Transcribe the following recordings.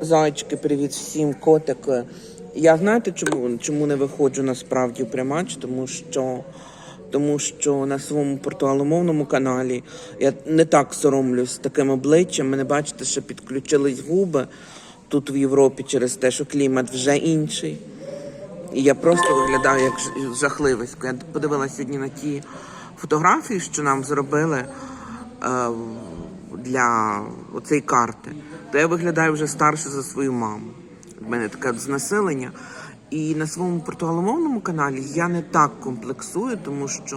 Зайчики, привіт всім, котики. Я знаєте, чому, чому не виходжу насправді в прямач? Тому що, тому що на своєму португаломовному каналі я не так соромлюсь таким обличчям. Мене бачите, що підключились губи тут в Європі через те, що клімат вже інший. І я просто виглядаю як жахливисько. Я подивилася сьогодні на ті фотографії, що нам зробили е, для цієї карти. То я виглядаю вже старше за свою маму. У мене таке знесилення. І на своєму португаломовному каналі я не так комплексую, тому що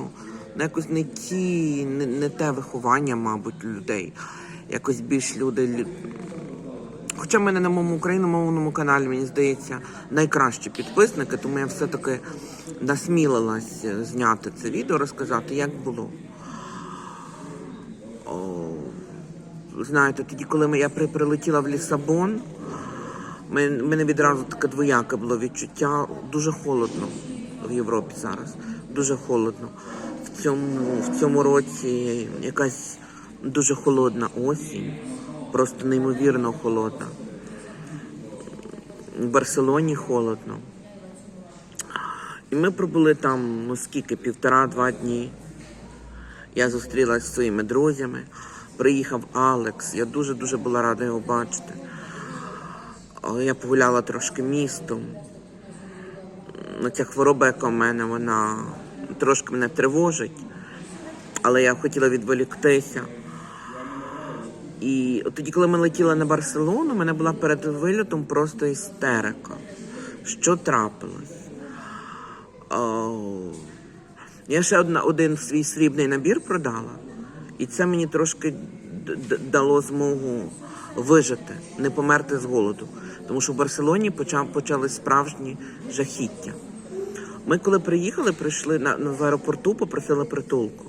ну, якось не ті, не, не те виховання, мабуть, людей. Якось більш люди Хоча в мене на моєму україномовному каналі, мені здається, найкращі підписники, тому я все-таки насмілилась зняти це відео, розказати, як було. О, знаєте, тоді, коли я прилетіла в Лісабон, мен- мене відразу таке двояке було відчуття. Дуже холодно в Європі зараз. Дуже холодно. В цьому, в цьому році якась дуже холодна осінь, просто неймовірно холодна. В Барселоні холодно. І ми пробули там, ну скільки, півтора-два дні. Я зустрілася зі своїми друзями. Приїхав Алекс. Я дуже-дуже була рада його бачити. Я погуляла трошки містом. Ну, ця хвороба, яка в мене, вона трошки мене тривожить. Але я хотіла відволіктися. І тоді, коли ми летіли на Барселону, у мене була перед вильотом просто істерика. Що трапилось? О, я ще одна, один свій срібний набір продала, і це мені трошки дало змогу вижити, не померти з голоду. Тому що в Барселоні почав, почали справжні жахіття. Ми, коли приїхали, прийшли на, на в аеропорту, попросили притулку.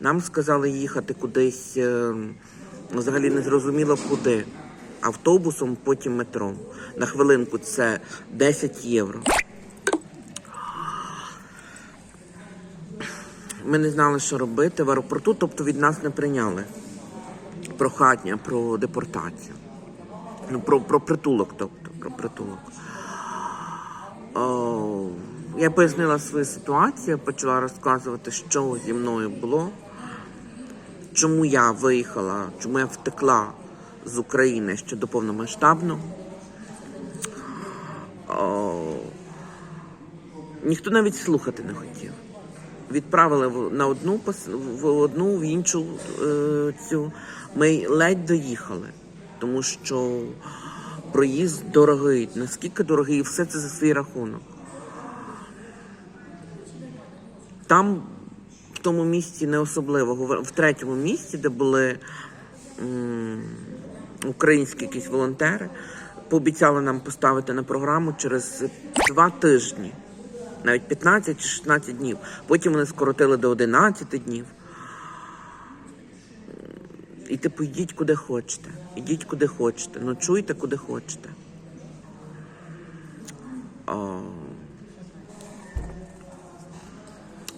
Нам сказали їхати кудись, е, взагалі не зрозуміло куди. Автобусом, потім метром. На хвилинку це 10 євро. Ми не знали, що робити в аеропорту, тобто від нас не прийняли прохання про депортацію. Ну, про, про притулок, тобто, про притулок. О, я пояснила свою ситуацію, почала розказувати, що зі мною було, чому я виїхала, чому я втекла з України ще до повномасштабного. О, ніхто навіть слухати не хотів. Відправили на одну пос- в одну, в іншу е, цю. Ми ледь доїхали, тому що проїзд дорогий. Наскільки дорогий, і все це за свій рахунок. Там, в тому місці, не особливо. В третьому місці, де були м, українські якісь волонтери, пообіцяли нам поставити на програму через два тижні навіть 15 чи 16 днів. Потім вони скоротили до 11 днів. І типу, йдіть куди хочете. Ідіть куди хочете. Ночуйте куди хочете. О.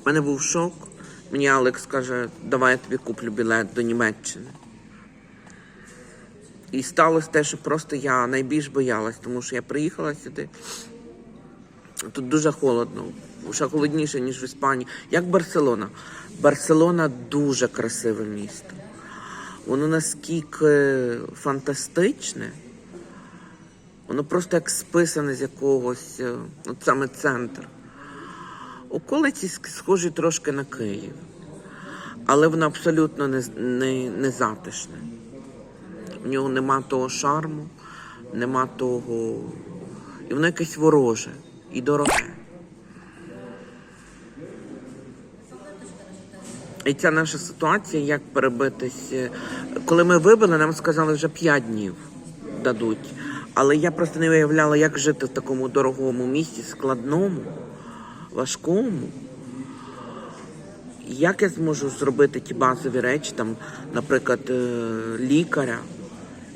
У мене був шок. Мені Алекс каже, давай я тобі куплю білет до Німеччини. І сталося те, що просто я найбільш боялась, тому що я приїхала сюди. Тут дуже холодно, ще холодніше, ніж в Іспанії. Як Барселона. Барселона дуже красиве місто. Воно наскільки фантастичне, воно просто як списане з якогось, е, от саме центр. Околиці схожі трошки на Київ, але воно абсолютно не, не, не затишне. В нього нема того шарму, нема того. І воно якесь вороже і дороге. І ця наша ситуація, як перебитись. е, Коли ми вибили, нам сказали вже 5 днів дадуть. Але я просто не виявляла, як жити в такому дорогому місті, складному, важкому. Як я зможу зробити ті базові речі, там, наприклад, е, лікаря,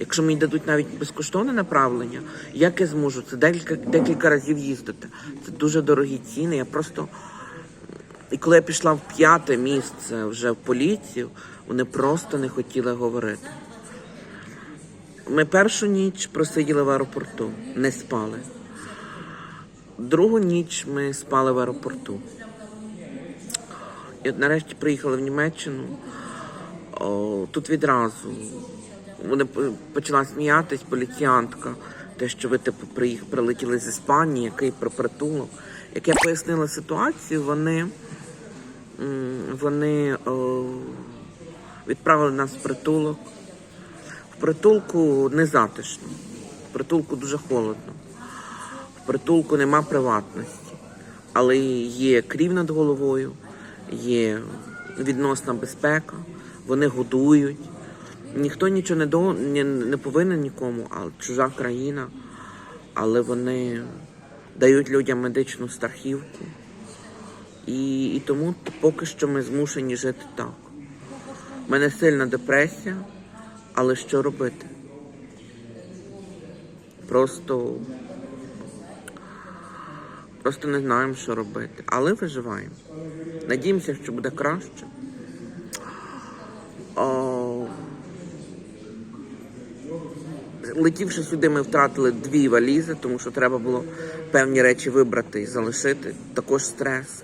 якщо мені дадуть навіть безкоштовне направлення, як я зможу це декілька, декілька разів їздити? Це дуже дорогі ціни. Я просто. І коли я пішла в п'яте місце вже в поліцію, вони просто не хотіли говорити. Ми першу ніч просиділи в аеропорту, не спали. Другу ніч ми спали в аеропорту. І от нарешті приїхали в Німеччину. О, тут відразу вони почала сміятись, поліціянтка, те, що ви типу приїх, прилетіли з Іспанії, який про притулок. Як я пояснила ситуацію, вони, вони о, відправили нас в притулок. В притулку не затишно, в притулку дуже холодно, в притулку нема приватності, але є крів над головою, є відносна безпека, вони годують. Ніхто нічого не, до, не, не повинен нікому, а чужа країна, але вони дають людям медичну страхівку. І, і тому поки що ми змушені жити так. У мене сильна депресія, але що робити? Просто, просто не знаємо, що робити. Але виживаємо. Надіємося, що буде краще. О, летівши сюди, ми втратили дві валізи, тому що треба було певні речі вибрати і залишити. Також стрес.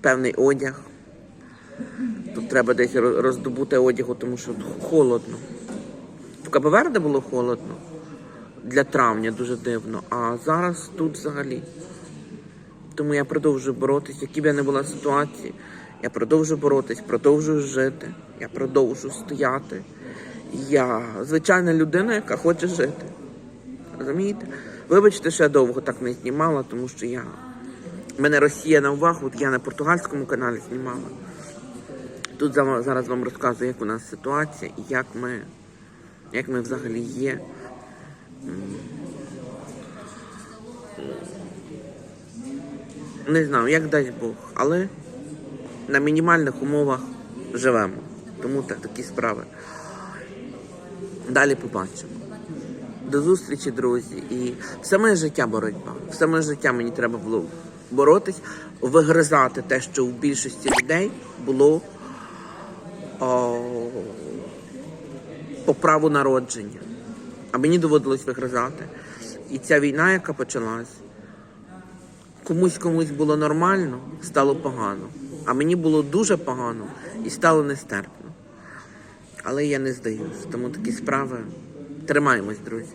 Певний одяг. Тут треба десь роздобути одягу, тому що холодно. В Кабоверде було холодно для травня дуже дивно, а зараз тут взагалі. Тому я продовжую боротися, які б я не була ситуації. Я продовжую боротись, продовжую жити, я продовжую стояти. Я звичайна людина, яка хоче жити. Розумієте? Вибачте, що я довго так не знімала, тому що я. Мене Росія на увагу, от я на португальському каналі знімала. Тут зараз вам розказую, як у нас ситуація і як ми, як ми взагалі є. Не знаю, як дасть Бог, але на мінімальних умовах живемо. Тому так, такі справи. Далі побачимо. До зустрічі, друзі. І все моє життя боротьба. Все моє життя мені треба було боротись, вигризати те, що у більшості людей було о, по праву народження. А мені доводилось вигризати. І ця війна, яка почалась, комусь комусь було нормально, стало погано. А мені було дуже погано і стало нестерпно. Але я не здаюсь. Тому такі справи. Тримаємось, друзі.